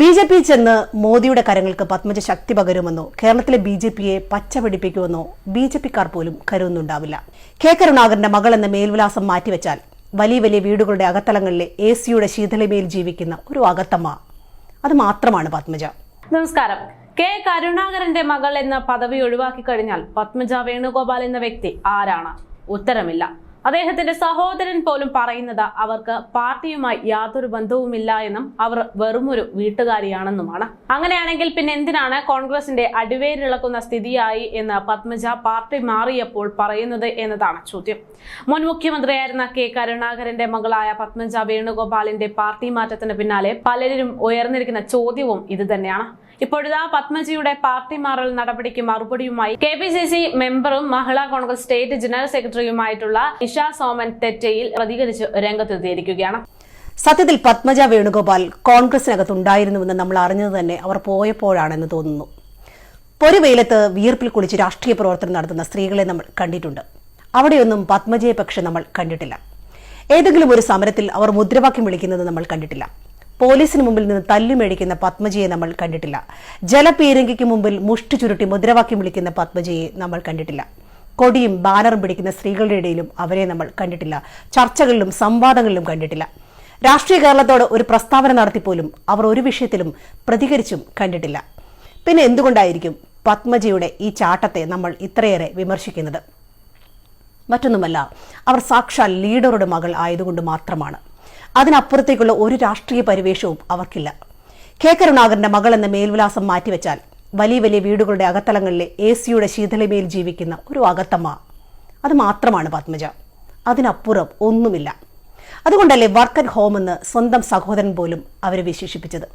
B J P ചെന്ന് മോദിയുടെ കരങ്ങൾക്ക് പത്മജ ശക്തി പകരുമെന്നോ കേരളത്തിലെ ബി ജെ പിയെ പച്ച പിടിപ്പിക്കുമെന്നോ ബി ജെ പിക്കാർ പോലും കരുതുന്നുണ്ടാവില്ല. കെ കരുണാകരന്റെ മകൾ എന്ന മേൽവിലാസം മാറ്റിവെച്ചാൽ വലിയ വലിയ വീടുകളുടെ അകത്തലങ്ങളിലെ എ സിയുടെ ശീതളിമയിൽ ജീവിക്കുന്ന ഒരു അകത്തമ്മ. അത് മാത്രമാണ് പത്മജ. നമസ്കാരം. കെ കരുണാകരന്റെ മകൾ എന്ന പദവി ഒഴിവാക്കി കഴിഞ്ഞാൽ പത്മജ വേണുഗോപാൽ എന്ന വ്യക്തി ആരാണ്? ഉത്തരമില്ല. അദ്ദേഹത്തിന്റെ സഹോദരൻ പോലും പറയുന്നത് അവർക്ക് പാർട്ടിയുമായി യാതൊരു ബന്ധവുമില്ല എന്നും അവർ വെറുമൊരു വീട്ടുകാരിയാണെന്നുമാണ്. അങ്ങനെയാണെങ്കിൽ പിന്നെ എന്തിനാണ് കോൺഗ്രസിന്റെ അടിവേരിളക്കുന്ന സ്ഥിതിയായി എന്ന് പത്മജ പാർട്ടി മാറിയപ്പോൾ പറയുന്നത് എന്നതാണ് ചോദ്യം. മുൻ മുഖ്യമന്ത്രിയായിരുന്ന കെ കരുണാകരന്റെ മകളായ പത്മജ വേണുഗോപാലിന്റെ പാർട്ടി മാറ്റത്തിന് പിന്നാലെ പലരും ഉയർന്നിരിക്കുന്ന ചോദ്യവും ഇത് തന്നെയാണ്. ഇപ്പോഴിതാ പത്മജിയുടെ പാർട്ടി മാറൽ നടപടിക്ക് മറുപടിയുമായി കെ പി സി സി മെമ്പറും മഹിളാ കോൺഗ്രസ് സ്റ്റേറ്റ് ജനറൽ സെക്രട്ടറിയുമായിട്ടുള്ള ഇഷ സോമൻ തെറ്റയിൽ പ്രതികരിച്ച് രംഗത്തെത്തിയിരിക്കുകയാണ് സത്യത്തിൽ പത്മജ വേണുഗോപാൽ കോൺഗ്രസിനകത്തുണ്ടായിരുന്നുവെന്ന് നമ്മൾ അറിഞ്ഞത് തന്നെ അവർ പോയപ്പോഴാണെന്ന് തോന്നുന്നു. പൊരുവെയിലത്ത് വീർപ്പിൽ കുളിച്ച് രാഷ്ട്രീയ പ്രവർത്തനം നടത്തുന്ന സ്ത്രീകളെ നമ്മൾ കണ്ടിട്ടുണ്ട്. അവിടെയൊന്നും പത്മജയെ പക്ഷെ നമ്മൾ കണ്ടിട്ടില്ല. ഏതെങ്കിലും ഒരു സമരത്തിൽ അവർ മുദ്രാവാക്യം വിളിക്കുന്നത് നമ്മൾ കണ്ടിട്ടില്ല. പോലീസിന് മുമ്പിൽ നിന്ന് തല്ലു മേടിക്കുന്ന പത്മജിയെ നമ്മൾ കണ്ടിട്ടില്ല. ജലപീരങ്കിക്ക് മുമ്പിൽ മുഷ്ടി ചുരുട്ടി മുദ്രാവാക്യം വിളിക്കുന്ന പത്മജിയെ നമ്മൾ കണ്ടിട്ടില്ല. കൊടിയും ബാനറും പിടിക്കുന്ന സ്ത്രീകളുടെ ഇടയിലും അവരെ നമ്മൾ കണ്ടിട്ടില്ല. ചർച്ചകളിലും സംവാദങ്ങളിലും കണ്ടിട്ടില്ല. രാഷ്ട്രീയ കേരളത്തോട് ഒരു പ്രസ്താവന നടത്തിപ്പോലും അവർ ഒരു വിഷയത്തിലും പ്രതികരിച്ചും കണ്ടിട്ടില്ല. പിന്നെ എന്തുകൊണ്ടായിരിക്കും പത്മജിയുടെ ഈ ചാട്ടത്തെ നമ്മൾ ഇത്രയേറെ വിമർശിക്കുന്നത്? മറ്റൊന്നുമല്ല അവർ സാക്ഷാൽ ലീഡറുടെ മകൾ ആയതുകൊണ്ട് മാത്രമാണ്. അതിനപ്പുറത്തേക്കുള്ള ഒരു രാഷ്ട്രീയ പരിവേഷവും അവർക്കില്ല. കെ. കരുണാകരന്റെ മകൾ എന്ന മേൽവിലാസം മാറ്റിവെച്ചാൽ വലിയ വലിയ വീടുകളുടെ അകത്തലങ്ങളിലെ എ സിയുടെ ശീതളമേൽ ജീവിക്കുന്ന ഒരു അകത്തമ്മ. അത് മാത്രമാണ് പത്മജ. അതിനപ്പുറം ഒന്നുമില്ല. അതുകൊണ്ടല്ലേ വർക്ക് അറ്റ് ഹോം എന്ന് സ്വന്തം സഹോദരൻ പോലും അവരെ വിശേഷിപ്പിച്ചത്.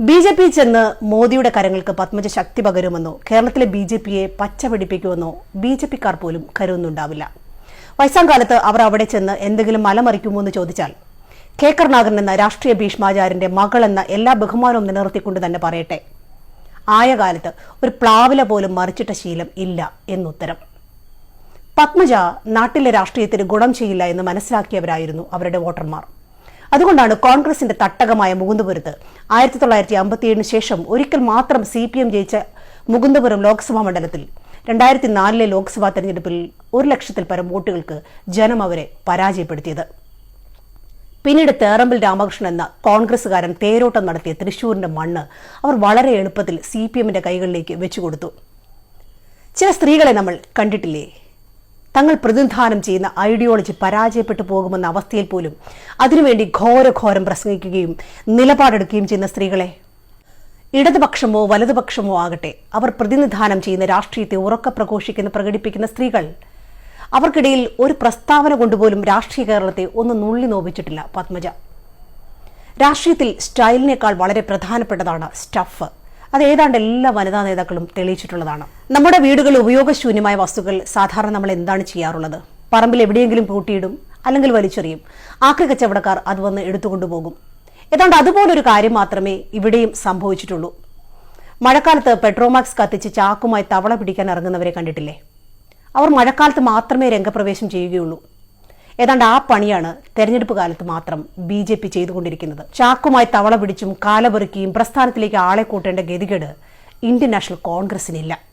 ബി ജെ പി ചെന്ന് മോദിയുടെ കരങ്ങൾക്ക് പത്മജ ശക്തി പകരുമെന്നോ കേരളത്തിലെ ബി ജെ പിയെ പച്ച പിടിപ്പിക്കുമെന്നോ ബി ജെ പിക്കാർ പോലും കരുതുന്നുണ്ടാവില്ല. വയസ്സാം കാലത്ത് അവർ അവിടെ ചെന്ന് എന്തെങ്കിലും മലമറിക്കുമോ എന്ന് ചോദിച്ചാൽ കെ. കരുണാകരൻ എന്ന രാഷ്ട്രീയ ഭീഷ്മാചാര്യന്റെ മകൾ എന്ന എല്ലാ ബഹുമാനവും നിലനിർത്തിക്കൊണ്ട് തന്നെ പറയട്ടെ. ആയ കാലത്ത് ഒരു പ്ലാവില പോലും മറിച്ചിട്ട ശീലം ഇല്ല എന്നുത്തരം. പത്മജ നാട്ടിലെ രാഷ്ട്രീയത്തിന് ഗുണം ചെയ്യില്ല എന്ന് മനസ്സിലാക്കിയവരായിരുന്നു അവരുടെ വോട്ടർമാർ. അതുകൊണ്ടാണ് കോൺഗ്രസിന്റെ തട്ടകമായ മുകുന്ദപുരത്ത് ആയിരത്തി തൊള്ളായിരത്തി അമ്പത്തിയേഴിന് ശേഷം ഒരിക്കൽ മാത്രം സി പി എം ജയിച്ച മുകുന്ദപുരം ലോക്സഭാ മണ്ഡലത്തിൽ രണ്ടായിരത്തി നാലിലെ ലോക്സഭാ തെരഞ്ഞെടുപ്പിൽ ഒരു ലക്ഷത്തിൽ പരം വോട്ടുകൾക്ക് ജനം അവരെ പരാജയപ്പെടുത്തിയത്. പിന്നീട് തേറമ്പിൽ രാമകൃഷ്ണൻ എന്ന കോൺഗ്രസുകാരൻ തേരോട്ടം നടത്തിയ തൃശൂരിന്റെ മണ്ണ് അവർ വളരെ എളുപ്പത്തിൽ സി പി എമ്മിന്റെ കൈകളിലേക്ക് വെച്ചുകൊടുത്തു ചില സ്ത്രീകളെ നമ്മൾ കണ്ടിട്ടില്ലേ? തങ്ങൾ പ്രതിനിധാനം ചെയ്യുന്ന ഐഡിയോളജി പരാജയപ്പെട്ടു പോകുമെന്ന അവസ്ഥയിൽ പോലും അതിനുവേണ്ടി ഘോരഘോരം പ്രസംഗിക്കുകയും നിലപാടെടുക്കുകയും ചെയ്യുന്ന സ്ത്രീകളെ. ഇടതുപക്ഷമോ വലതുപക്ഷമോ ആകട്ടെ അവർ പ്രതിനിധാനം ചെയ്യുന്ന രാഷ്ട്രീയത്തെ ഉറക്ക പ്രഘോഷിക്കുന്ന പ്രകടിപ്പിക്കുന്ന സ്ത്രീകൾ. അവർക്കിടയിൽ ഒരു പ്രസ്താവന കൊണ്ടുപോലും രാഷ്ട്രീയ കേരളത്തെ ഒന്ന് നുള്ളി നോപിച്ചിട്ടില്ല പത്മജ. രാഷ്ട്രീയത്തിൽ സ്റ്റൈലിനേക്കാൾ വളരെ പ്രധാനപ്പെട്ടതാണ് സ്റ്റഫ് അത് ഏതാണ്ട് എല്ലാ വനിതാ നേതാക്കളും തെളിയിച്ചിട്ടുള്ളതാണ്. നമ്മുടെ വീടുകളിൽ ഉപയോഗശൂന്യമായ വസ്തുക്കൾ സാധാരണ നമ്മൾ എന്താണ് ചെയ്യാറുള്ളത്? പറമ്പിൽ എവിടെയെങ്കിലും പൂട്ടിയിടും അല്ലെങ്കിൽ വലിച്ചെറിയും. ആക്രി കച്ചവടക്കാർ അത് വന്ന് എടുത്തുകൊണ്ടുപോകും ഏതാണ്ട് അതുപോലൊരു കാര്യം മാത്രമേ ഇവിടെയും സംഭവിച്ചിട്ടുള്ളൂ. മഴക്കാലത്ത് പെട്രോമാക്സ് കത്തിച്ച് ചാക്കുമായി തവള പിടിക്കാൻ ഇറങ്ങുന്നവരെ കണ്ടിട്ടില്ലേ? അവർ മഴക്കാലത്ത് മാത്രമേ രംഗപ്രവേശം ചെയ്യുകയുള്ളൂ. ഏതാണ്ട് ആ പണിയാണ് തെരഞ്ഞെടുപ്പ് കാലത്ത് മാത്രം ബി ജെ പി ചെയ്തുകൊണ്ടിരിക്കുന്നത്. ചാക്കുമായി തവള പിടിച്ചും കാലപെറുക്കിയും പ്രസ്ഥാനത്തിലേക്ക് ആളെ കൂട്ടേണ്ട ഗതികേട് ഇന്ത്യൻ നാഷണൽ കോൺഗ്രസിനില്ല.